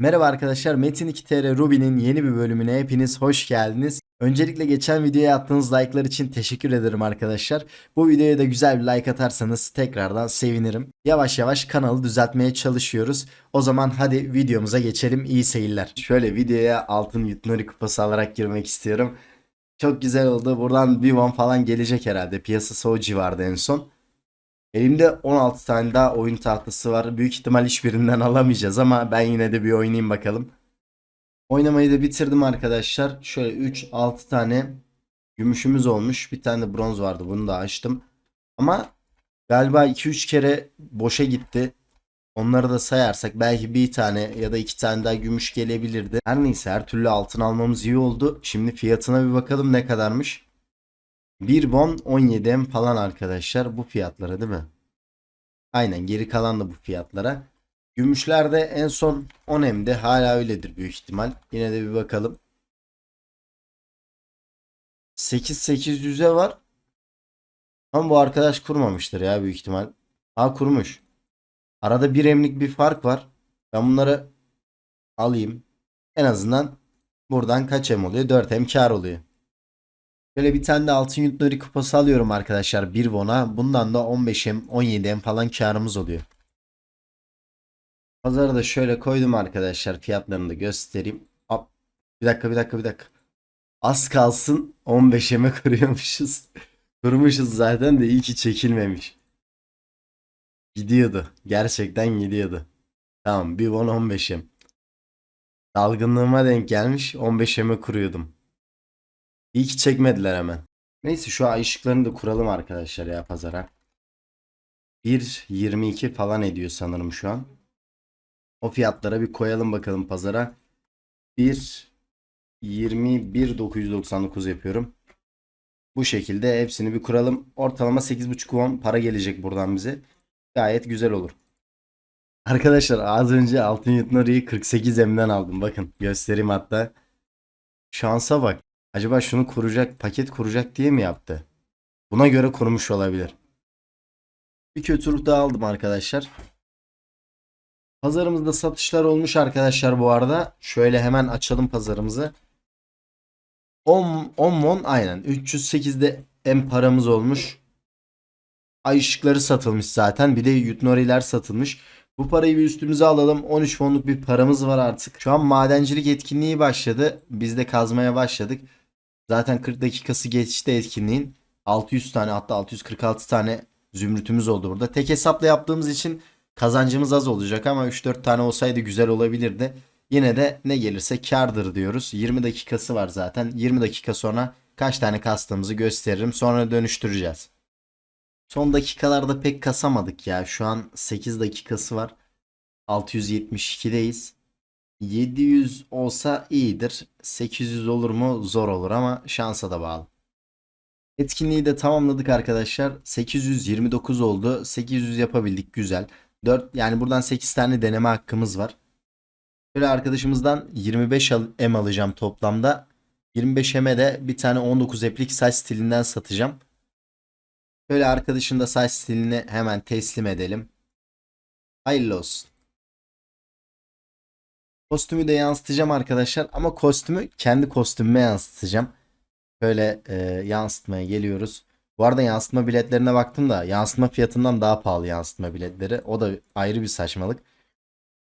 Merhaba arkadaşlar Metin 2 TR Ruby'nin yeni bir bölümüne hepiniz hoş geldiniz. Öncelikle geçen videoya attığınız like'lar için teşekkür ederim arkadaşlar. Bu videoya da güzel bir like atarsanız tekrardan sevinirim. Yavaş yavaş kanalı düzeltmeye çalışıyoruz. O zaman hadi videomuza geçelim. İyi seyirler. Şöyle videoya altın Yutnori kupası alarak girmek istiyorum. Çok güzel oldu. Buradan bir won falan gelecek herhalde. Piyasası o civarda en son. Elimde 16 tane daha oyun tahtası var. Büyük ihtimal hiçbirinden alamayacağız ama ben yine de bir oynayayım bakalım. Oynamayı da bitirdim arkadaşlar. Şöyle 3 6 tane gümüşümüz olmuş. Bir tane de bronz vardı. Bunu da açtım. Ama galiba 2-3 kere boşa gitti. Onları da sayarsak belki bir tane ya da iki tane daha gümüş gelebilirdi. Her neyse her türlü altın almamız iyi oldu. Şimdi fiyatına bir bakalım ne kadarmış. 1 won 17 M falan arkadaşlar bu fiyatlara değil mi? Aynen geri kalan da bu fiyatlara. Gümüşlerde en son 10 M'de hala öyledir büyük ihtimal. Yine de bir bakalım. 8800'e var. Ama bu arkadaş kurmamıştır ya büyük ihtimal. Ha kurmuş. Arada bir emlik bir fark var. Ben bunları alayım. En azından buradan kaç M oluyor? 4 M kar oluyor. Böyle bir tane de altın yutları kupası alıyorum arkadaşlar. Bir won'a. Bundan da 15M 17M falan karımız oluyor. Pazarı da şöyle koydum arkadaşlar. Fiyatlarını da göstereyim. Hop. Bir dakika bir dakika bir dakika. Az kalsın 15M'e kırıyormuşuz. Kırmışız zaten de iyi ki çekilmemiş. Gidiyordu. Gerçekten gidiyordu. Tamam bir won 15M. Dalgınlığıma denk gelmiş 15M'e kuruyordum. İyi ki çekmediler hemen. Neyse şu ay ışıklarını da kuralım arkadaşlar ya pazara. 1.22 falan ediyor sanırım şu an. O fiyatlara bir koyalım bakalım pazara. 1.21.999 yapıyorum. Bu şekilde hepsini bir kuralım. Ortalama 8.5 won para gelecek buradan bize. Gayet güzel olur. Arkadaşlar az önce altın yutnarıyı 48 M'den aldım. Bakın göstereyim hatta. Şansa bak. Acaba şunu kuracak, paket kuracak diye mi yaptı? Buna göre kurmuş olabilir. Bir kötülük daha aldım arkadaşlar. Pazarımızda satışlar olmuş arkadaşlar bu arada. Şöyle hemen açalım pazarımızı. 10 10 won aynen. 308'de en paramız olmuş. Ay ışıkları satılmış zaten. Bir de Yutnori'ler satılmış. Bu parayı bir üstümüze alalım. 13 fonluk bir paramız var artık. Şu an madencilik etkinliği başladı. Biz de kazmaya başladık. Zaten 40 dakikası geçti etkinliğin. 600 tane hatta 646 tane zümrütümüz oldu burada. Tek hesapla yaptığımız için kazancımız az olacak ama 3-4 tane olsaydı güzel olabilirdi. Yine de ne gelirse kardır diyoruz. 20 dakikası var zaten. 20 dakika sonra kaç tane kastığımızı gösteririm. Sonra dönüştüreceğiz. Son dakikalarda pek kasamadık ya. Şu an 8 dakikası var. 672'deyiz. 700 olsa iyidir. 800 olur mu? Zor olur ama şansa da bağlı. Etkinliği de tamamladık arkadaşlar. 829 oldu. 800 yapabildik. Güzel. 4 yani buradan 8 tane deneme hakkımız var. Böyle arkadaşımızdan 25 al- M alacağım toplamda. 25 M'e de bir tane 19 eplik saç stilinden satacağım. Böyle arkadaşın da saç stilini hemen teslim edelim. Hayırlı olsun. Kostümü de yansıtacağım arkadaşlar ama kostümü kendi kostümüme yansıtacağım. Böyle e, yansıtmaya geliyoruz. Bu arada yansıtma biletlerine baktım da yansıtma fiyatından daha pahalı yansıtma biletleri. O da ayrı bir saçmalık.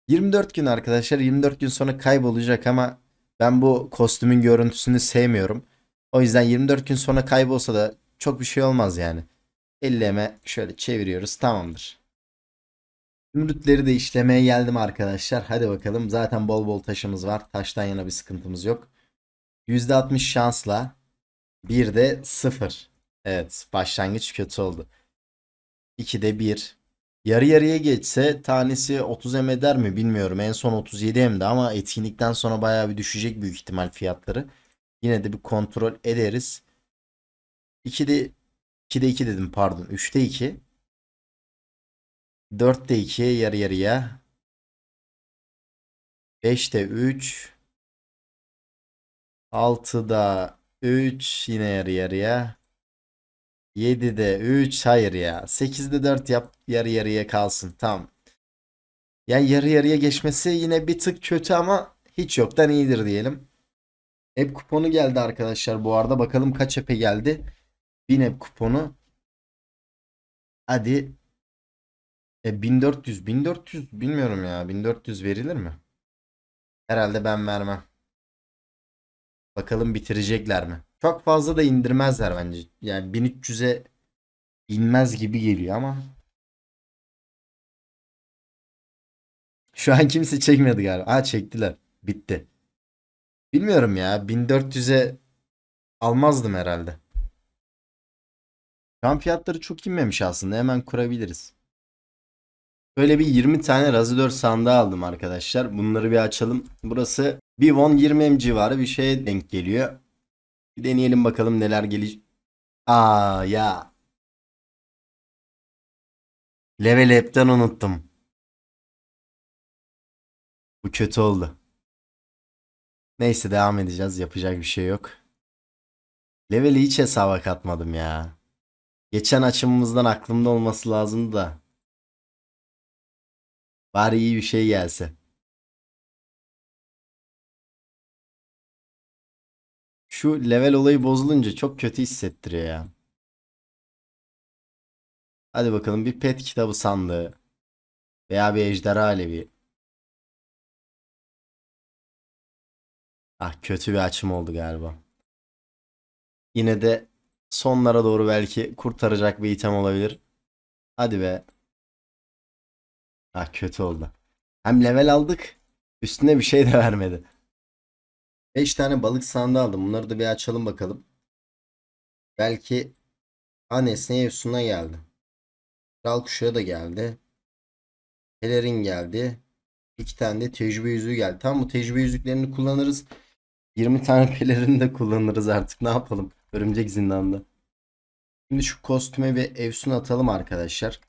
24 gün arkadaşlar 24 gün sonra kaybolacak ama ben bu kostümün görüntüsünü sevmiyorum. O yüzden 24 gün sonra kaybolsa da çok bir şey olmaz yani. 50'me şöyle çeviriyoruz tamamdır. Zümrütleri de işlemeye geldim arkadaşlar. Hadi bakalım. Zaten bol bol taşımız var. Taştan yana bir sıkıntımız yok. %60 şansla. Bir de 0. Evet başlangıç kötü oldu. 2'de 1. Yarı yarıya geçse tanesi 30 M eder mi bilmiyorum. En son 37 M'di ama etkinlikten sonra bayağı bir düşecek büyük ihtimal fiyatları. Yine de bir kontrol ederiz. 2'de 2'de 2 dedim pardon. 3'te 2. 4'te 2 yarı yarıya. 5'te 3. 6'da 3 yine yarı yarıya. 7'de 3 hayır ya. 8'de 4 yap yarı yarıya kalsın. Tamam. Yani yarı yarıya geçmesi yine bir tık kötü ama hiç yoktan iyidir diyelim. App kuponu geldi arkadaşlar bu arada. Bakalım kaç app'e geldi. 1000 app kuponu. Hadi. E, 1400 1400 bilmiyorum ya. 1400 verilir mi? Herhalde ben vermem. Bakalım bitirecekler mi? Çok fazla da indirmezler bence. Yani 1300'e inmez gibi geliyor ama. Şu an kimse çekmedi galiba. Ha çektiler. Bitti. Bilmiyorum ya. 1400'e almazdım herhalde. Şu an fiyatları çok inmemiş aslında. Hemen kurabiliriz. Böyle bir 20 tane razidör sandığı aldım arkadaşlar. Bunları bir açalım. Burası bir won 20M civarı bir şeye denk geliyor. Bir deneyelim bakalım neler gelecek. Aa ya. Level app'ten unuttum. Bu kötü oldu. Neyse devam edeceğiz. Yapacak bir şey yok. Level'i hiç hesaba katmadım ya. Geçen açımımızdan aklımda olması lazımdı da. Bari iyi bir şey gelse. Şu level olayı bozulunca çok kötü hissettiriyor ya. Hadi bakalım bir pet kitabı sandığı. Veya bir ejderha alevi. Ah kötü bir açım oldu galiba. Yine de sonlara doğru belki kurtaracak bir item olabilir. Hadi be. Ah kötü oldu. Hem level aldık. Üstüne bir şey de vermedi. 5 tane balık sandığı aldım. Bunları da bir açalım bakalım. Belki A nesneye üstüne geldi. Kral kuşağı da geldi. Pelerin geldi. İki tane de tecrübe yüzüğü geldi. Tamam bu tecrübe yüzüklerini kullanırız. 20 tane pelerini de kullanırız artık. Ne yapalım? Örümcek zindanda. Şimdi şu kostüme bir Efsun atalım arkadaşlar.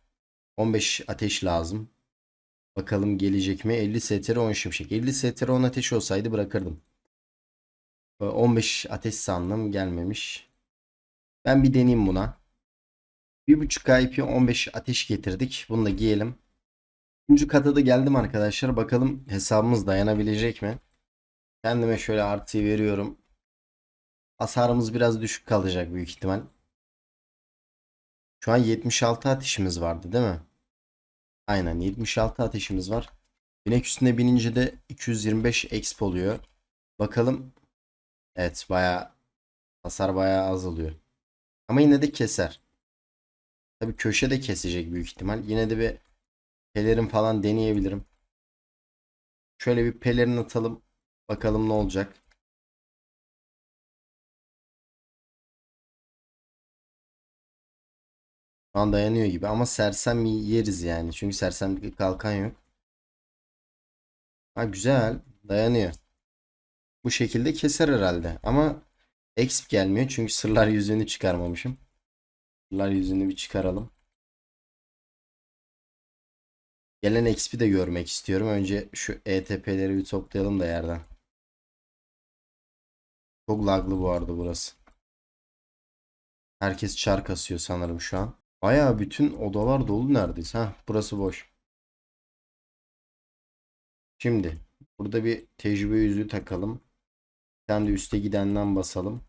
15 ateş lazım. Bakalım gelecek mi? 50 STR 10 şimşek. 50 STR 10 ateş olsaydı bırakırdım. 15 ateş sandım gelmemiş. Ben bir deneyeyim buna. 1.5 IP 15 ateş getirdik. Bunu da giyelim. Üçüncü kata da geldim arkadaşlar. Bakalım hesabımız dayanabilecek mi? Kendime şöyle artıyı veriyorum. Hasarımız biraz düşük kalacak büyük ihtimal. Şu an 76 ateşimiz vardı değil mi? Aynen 76 ateşimiz var. Binek üstüne binince de 225 exp oluyor. Bakalım. Evet baya hasar baya azalıyor. Ama yine de keser. Tabi köşe de kesecek büyük ihtimal. Yine de bir pelerin falan deneyebilirim. Şöyle bir pelerin atalım. Bakalım ne olacak. An dayanıyor gibi ama sersem yeriz yani. Çünkü sersemlik kalkan yok. Ha güzel. Dayanıyor. Bu şekilde keser herhalde. Ama exp gelmiyor. Çünkü sırlar yüzüğünü çıkarmamışım. Sırlar yüzüğünü bir çıkaralım. Gelen XP'i de görmek istiyorum. Önce şu ETP'leri bir toplayalım da yerden. Çok laglı bu arada burası. Herkes çar kasıyor sanırım şu an. Baya bütün odalar dolu neredeyse. Ha, burası boş. Şimdi burada bir tecrübe yüzüğü takalım. Bir tane de üste gidenden basalım.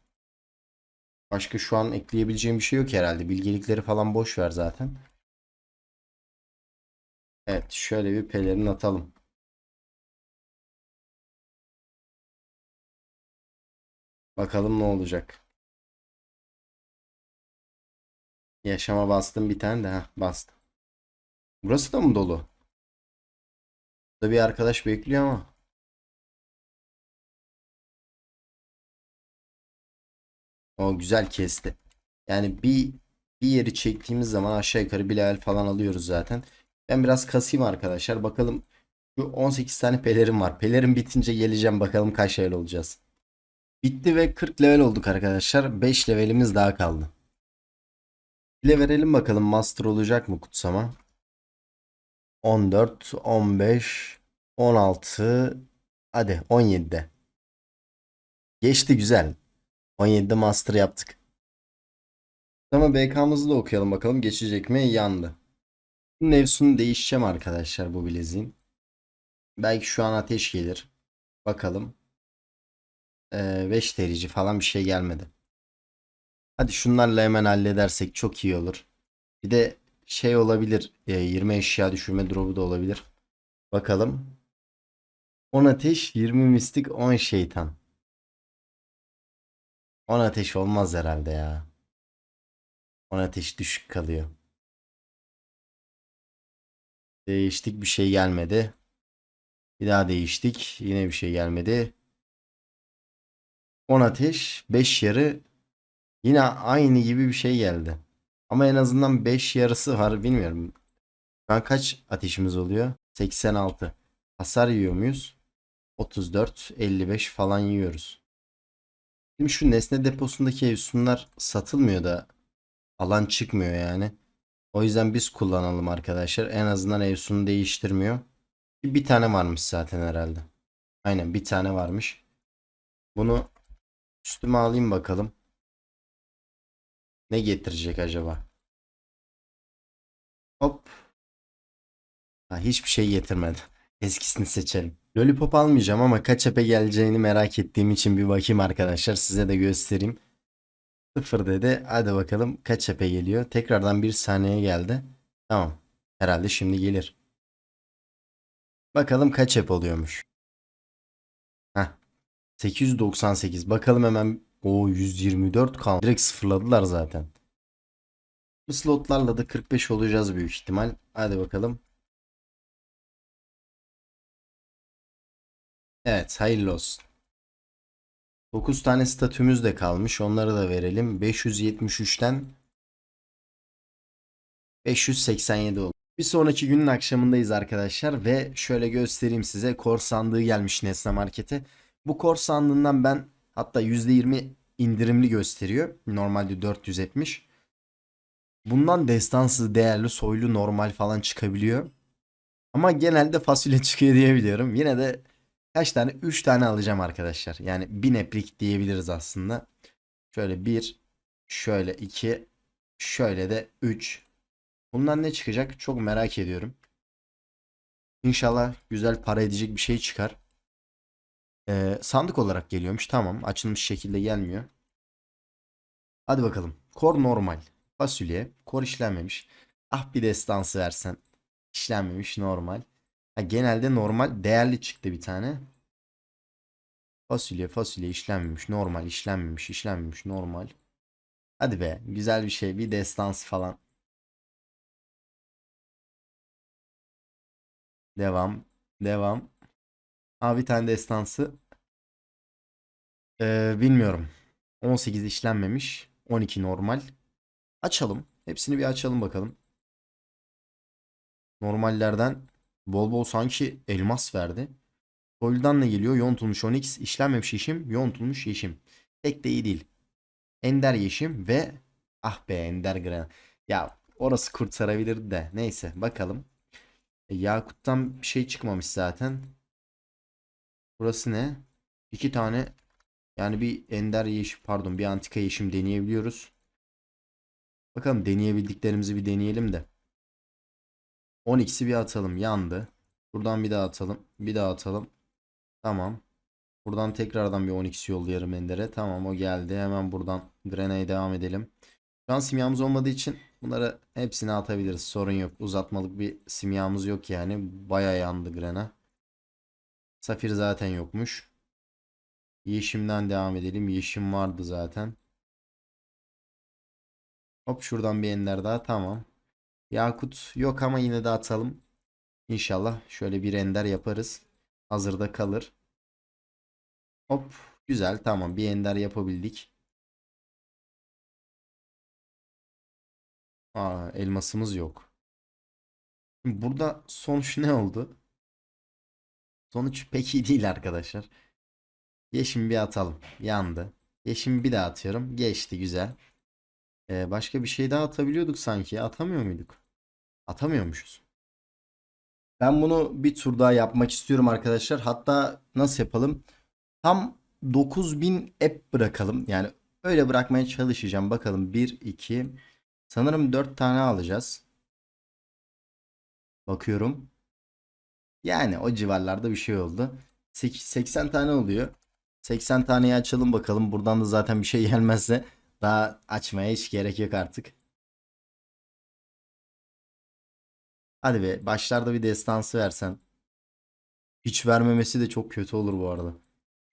Başka şu an ekleyebileceğim bir şey yok herhalde. Bilgelikleri falan boş ver zaten. Evet şöyle bir pelerin atalım. Bakalım ne olacak. Yaşama bastım bir tane de. Heh, bastım. Burası da mı dolu? Burada bir arkadaş bekliyor ama. O güzel kesti. Yani bir bir yeri çektiğimiz zaman aşağı yukarı bir level falan alıyoruz zaten. Ben biraz kasayım arkadaşlar. Bakalım şu 18 tane pelerin var. Pelerin bitince geleceğim bakalım kaç level olacağız. Bitti ve 40 level olduk arkadaşlar. 5 levelimiz daha kaldı. Bile verelim bakalım master olacak mı kutsama? 14, 15, 16, hadi 17'de. Geçti güzel. 17'de master yaptık. Ama BK'mızı da okuyalım bakalım geçecek mi? Yandı. Nevsunu değişeceğim arkadaşlar bu bileziğin. Belki şu an ateş gelir. Bakalım. 5 derici falan bir şey gelmedi. Hadi şunlarla hemen halledersek çok iyi olur. Bir de şey olabilir. e, 20 eşya düşürme drop'u da olabilir. Bakalım. 10 ateş, 20 mistik, 10 şeytan. 10 ateş olmaz herhalde ya. 10 ateş düşük kalıyor. Değiştik bir şey gelmedi. Bir daha değiştik. Yine bir şey gelmedi. 10 ateş, 5 yarı. Yine aynı gibi bir şey geldi. Ama en azından 5 yarısı var bilmiyorum. Şu an kaç ateşimiz oluyor? 86. Hasar yiyor muyuz? 34, 55 falan yiyoruz. Şimdi şu nesne deposundaki efsunlar satılmıyor da alan çıkmıyor yani. O yüzden biz kullanalım arkadaşlar. En azından efsunu değiştirmiyor. Bir tane varmış zaten herhalde. Aynen bir tane varmış. Bunu üstüme alayım bakalım. Ne getirecek acaba? Hop. Ha, hiçbir şey getirmedi. Eskisini seçelim. Lollipop almayacağım ama kaç epe geleceğini merak ettiğim için bir bakayım arkadaşlar. Size de göstereyim. Sıfır dedi. Hadi bakalım kaç epe geliyor. Tekrardan bir saniye geldi. Tamam. Herhalde şimdi gelir. Bakalım kaç ep oluyormuş. Heh. 898. Bakalım hemen. O 124 kaldı. Direkt sıfırladılar zaten. Bu slotlarla da 45 olacağız büyük ihtimal. Hadi bakalım. Evet hayırlı olsun. 9 tane statümüz de kalmış. Onları da verelim. 573'ten 587 oldu. Bir sonraki günün akşamındayız arkadaşlar ve şöyle göstereyim size kor sandığı gelmiş Nesne Market'e. Bu kor sandığından ben hatta %20 indirimli gösteriyor. Normalde 470. Bundan destansı, değerli, soylu, normal falan çıkabiliyor. Ama genelde fasulye çıkıyor diye biliyorum. Yine de kaç tane? 3 tane alacağım arkadaşlar. Yani 1000 eplik diyebiliriz aslında. Şöyle 1, şöyle 2, şöyle de 3. Bundan ne çıkacak? Çok merak ediyorum. İnşallah güzel para edecek bir şey çıkar. Ee, sandık olarak geliyormuş. Tamam. Açılmış şekilde gelmiyor. Hadi bakalım. Kor normal. Fasulye. Kor işlenmemiş. Ah bir destansı versen. İşlenmemiş normal. Ha, genelde normal değerli çıktı bir tane. Fasulye fasulye işlenmemiş. Normal işlenmemiş. işlenmemiş normal. Hadi be. Güzel bir şey. Bir destansı falan. Devam. Devam. Aa bir tane destansı. Ee, bilmiyorum. 18 işlenmemiş. 12 normal. Açalım. Hepsini bir açalım bakalım. Normallerden bol bol sanki elmas verdi. Soyludan ne geliyor? Yontulmuş onyx, işlenmemiş yeşim, yontulmuş yeşim. Pek de iyi değil. Ender yeşim ve ah be ender gran. Ya orası kurtarabilir de. Neyse bakalım. E, Yakut'tan bir şey çıkmamış zaten. Burası ne? İki tane yani bir ender yeşim pardon bir antika yeşim deneyebiliyoruz. Bakalım deneyebildiklerimizi bir deneyelim de. 12'si bir atalım. Yandı. Buradan bir daha atalım. Bir daha atalım. Tamam. Buradan tekrardan bir 12'si yollayalım Ender'e. Tamam o geldi. Hemen buradan Grena'ya devam edelim. Şu an simyamız olmadığı için bunları hepsini atabiliriz. Sorun yok. Uzatmalık bir simyamız yok yani. Baya yandı Grena. Safir zaten yokmuş. Yeşimden devam edelim. Yeşim vardı zaten. Hop şuradan bir ender daha. Tamam. Yakut yok ama yine de atalım. İnşallah şöyle bir ender yaparız. Hazırda kalır. Hop güzel tamam bir ender yapabildik. Aa elmasımız yok. Burada sonuç ne oldu? Sonuç pek iyi değil arkadaşlar. Yeşim bir atalım. Yandı. Yeşim bir daha atıyorum. Geçti güzel. Ee, başka bir şey daha atabiliyorduk sanki. Atamıyor muyduk? Atamıyormuşuz. Ben bunu bir tur daha yapmak istiyorum arkadaşlar. Hatta nasıl yapalım? Tam 9000 app bırakalım. Yani öyle bırakmaya çalışacağım. Bakalım 1, 2, sanırım 4 tane alacağız. Bakıyorum. Yani o civarlarda bir şey oldu. Sek- 80 tane oluyor. 80 taneyi açalım bakalım. Buradan da zaten bir şey gelmezse daha açmaya hiç gerek yok artık. Hadi be başlarda bir destansı versen. Hiç vermemesi de çok kötü olur bu arada.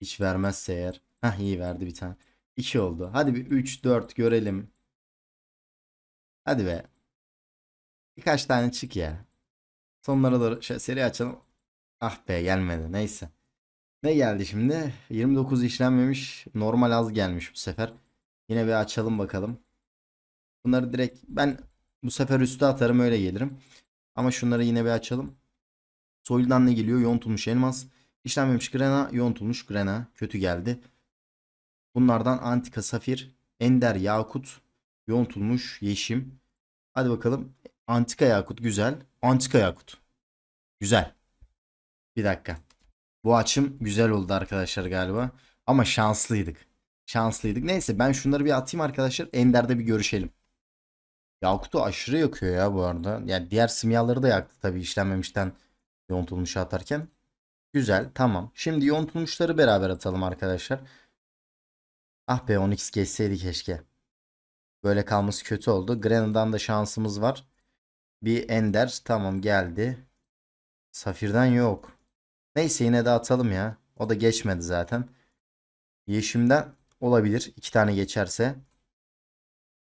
Hiç vermezse eğer. Hah iyi verdi bir tane. 2 oldu. Hadi bir 3 4 görelim. Hadi be. Birkaç tane çık ya. Sonlara doğru şöyle seri açalım. Ah be gelmedi. Neyse. Ne geldi şimdi? 29 işlenmemiş. Normal az gelmiş bu sefer. Yine bir açalım bakalım. Bunları direkt ben bu sefer üste atarım öyle gelirim. Ama şunları yine bir açalım. Soyludan ne geliyor? Yontulmuş elmas. İşlenmemiş grena, yontulmuş grena. Kötü geldi. Bunlardan antika safir, ender yakut, yontulmuş yeşim. Hadi bakalım. Antika yakut güzel. Antika yakut. Güzel. Bir dakika. Bu açım güzel oldu arkadaşlar galiba. Ama şanslıydık. Şanslıydık. Neyse ben şunları bir atayım arkadaşlar. Ender'de bir görüşelim. Yakut'u aşırı yakıyor ya bu arada. Yani diğer simyaları da yaktı tabii işlenmemişten yontulmuşu atarken. Güzel tamam. Şimdi yontulmuşları beraber atalım arkadaşlar. Ah be 10x geçseydi keşke. Böyle kalması kötü oldu. Grena'dan da şansımız var. Bir Ender tamam geldi. Safir'den yok. Neyse yine de atalım ya. O da geçmedi zaten. Yeşim'den olabilir. iki tane geçerse.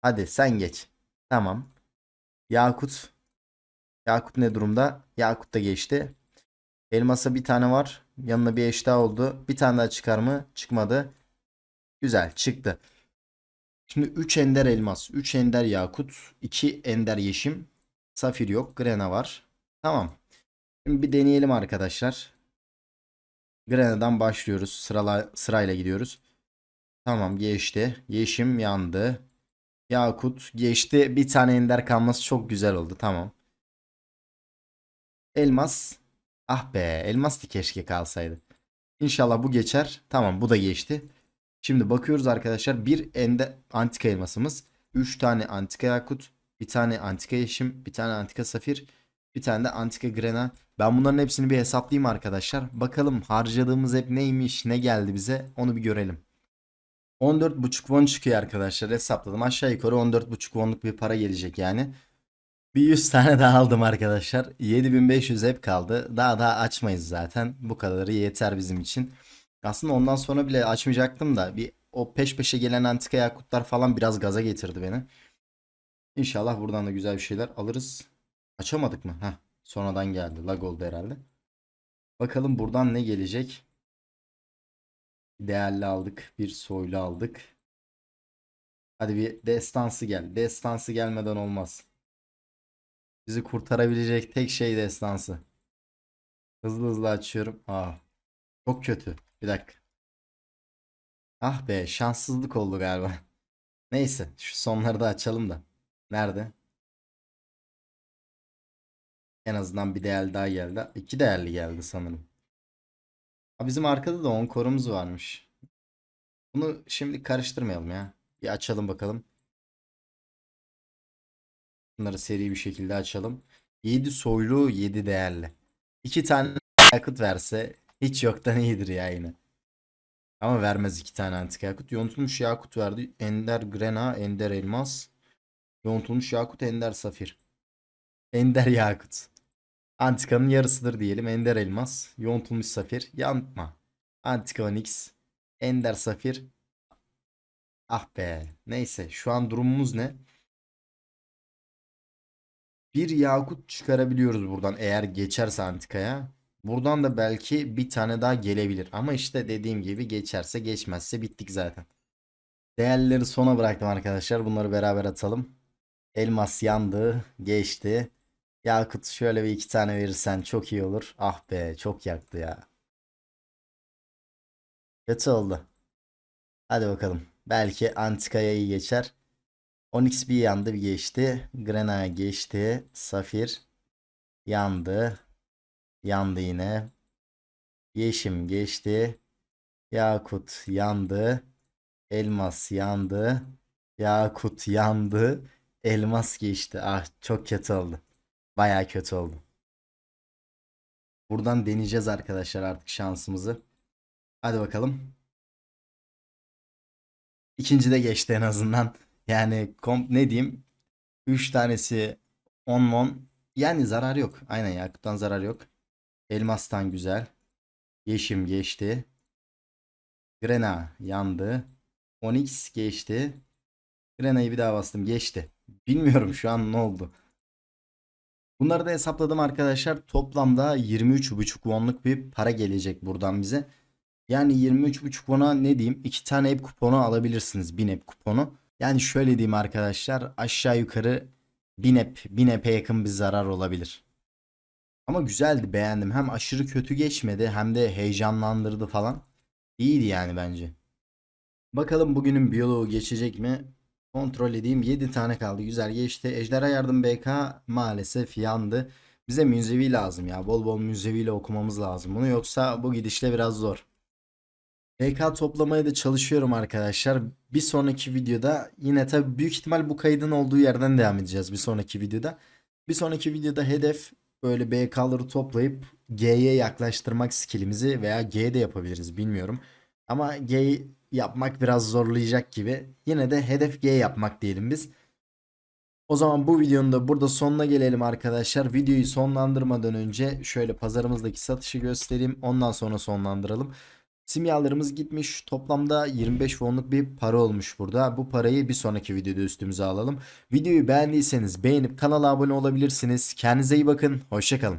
Hadi sen geç. Tamam. Yakut. Yakut ne durumda? Yakut da geçti. Elmasa bir tane var. Yanına bir eş daha oldu. Bir tane daha çıkar mı? Çıkmadı. Güzel çıktı. Şimdi 3 ender elmas, 3 ender yakut, 2 ender yeşim, safir yok, grena var. Tamam. Şimdi bir deneyelim arkadaşlar. Grena'dan başlıyoruz. Sırala, sırayla gidiyoruz. Tamam geçti. Yeşim yandı. Yakut geçti. Bir tane ender kalması çok güzel oldu. Tamam. Elmas. Ah be elmas keşke kalsaydı. İnşallah bu geçer. Tamam bu da geçti. Şimdi bakıyoruz arkadaşlar. Bir ende antika elmasımız. 3 tane antika yakut. Bir tane antika yeşim. Bir tane antika safir. Bir tane de antika grena. Ben bunların hepsini bir hesaplayayım arkadaşlar. Bakalım harcadığımız hep neymiş, ne geldi bize onu bir görelim. 14.5 won çıkıyor arkadaşlar hesapladım. Aşağı yukarı 14.5 wonluk bir para gelecek yani. Bir 100 tane daha aldım arkadaşlar. 7500 hep kaldı. Daha daha açmayız zaten. Bu kadarı yeter bizim için. Aslında ondan sonra bile açmayacaktım da bir o peş peşe gelen antika yakutlar falan biraz gaza getirdi beni. İnşallah buradan da güzel bir şeyler alırız. Açamadık mı? Heh, sonradan geldi. Lag oldu herhalde. Bakalım buradan ne gelecek? Değerli aldık. Bir soylu aldık. Hadi bir destansı gel. Destansı gelmeden olmaz. Bizi kurtarabilecek tek şey destansı. Hızlı hızlı açıyorum. Aa, çok kötü. Bir dakika. Ah be şanssızlık oldu galiba. Neyse şu sonları da açalım da. Nerede? En azından bir değerli daha geldi. İki değerli geldi sanırım. Ha, bizim arkada da 10 korumuz varmış. Bunu şimdi karıştırmayalım ya. Bir açalım bakalım. Bunları seri bir şekilde açalım. 7 soylu 7 değerli. 2 tane yakıt verse hiç yoktan iyidir ya yine. Ama vermez 2 tane antika yakut. Yontulmuş yakut verdi. Ender grena, ender elmas. Yontulmuş yakut, ender safir. Ender yakut. Antikanın yarısıdır diyelim. Ender elmas, yontulmuş safir, yanma. Antika onyx, ender safir. Ah be. Neyse şu an durumumuz ne? Bir yakut çıkarabiliyoruz buradan eğer geçerse antikaya. Buradan da belki bir tane daha gelebilir. Ama işte dediğim gibi geçerse geçmezse bittik zaten. Değerleri sona bıraktım arkadaşlar. Bunları beraber atalım. Elmas yandı. Geçti. Yakut şöyle bir iki tane verirsen çok iyi olur. Ah be çok yaktı ya. Kötü oldu. Hadi bakalım. Belki Antika'ya iyi geçer. Onyx bir yandı bir geçti. Grena geçti. Safir yandı. Yandı yine. Yeşim geçti. Yakut yandı. Elmas yandı. Yakut yandı. Elmas geçti. Ah çok kötü oldu. Baya kötü oldu. Buradan deneyeceğiz arkadaşlar artık şansımızı. Hadi bakalım. İkinci de geçti en azından. Yani komp ne diyeyim? 3 tanesi 10 mon. Yani zarar yok. Aynen yakuttan zarar yok. Elmastan güzel. Yeşim geçti. Grena yandı. Onyx geçti. Grena'yı bir daha bastım. Geçti. Bilmiyorum şu an ne oldu. Bunları da hesapladım arkadaşlar. Toplamda 23,5 wonluk bir para gelecek buradan bize. Yani 23,5 won'a ne diyeyim? 2 tane app kuponu alabilirsiniz. 1000 app kuponu. Yani şöyle diyeyim arkadaşlar. Aşağı yukarı 1000 app, 1000 app'e yakın bir zarar olabilir. Ama güzeldi beğendim. Hem aşırı kötü geçmedi hem de heyecanlandırdı falan. İyiydi yani bence. Bakalım bugünün biyoloğu geçecek mi? Kontrol edeyim. 7 tane kaldı. Güzel geçti. Ejderha Yardım BK maalesef yandı. Bize münzevi lazım ya. Bol bol münzeviyle okumamız lazım bunu. Yoksa bu gidişle biraz zor. BK toplamaya da çalışıyorum arkadaşlar. Bir sonraki videoda yine tabii büyük ihtimal bu kaydın olduğu yerden devam edeceğiz bir sonraki videoda. Bir sonraki videoda hedef böyle BK'ları toplayıp G'ye yaklaştırmak skillimizi veya G de yapabiliriz bilmiyorum. Ama G yapmak biraz zorlayacak gibi. Yine de hedef G yapmak diyelim biz. O zaman bu videonun da burada sonuna gelelim arkadaşlar. Videoyu sonlandırmadan önce şöyle pazarımızdaki satışı göstereyim. Ondan sonra sonlandıralım. Simyalarımız gitmiş. Toplamda 25 wonluk bir para olmuş burada. Bu parayı bir sonraki videoda üstümüze alalım. Videoyu beğendiyseniz beğenip kanala abone olabilirsiniz. Kendinize iyi bakın. Hoşçakalın.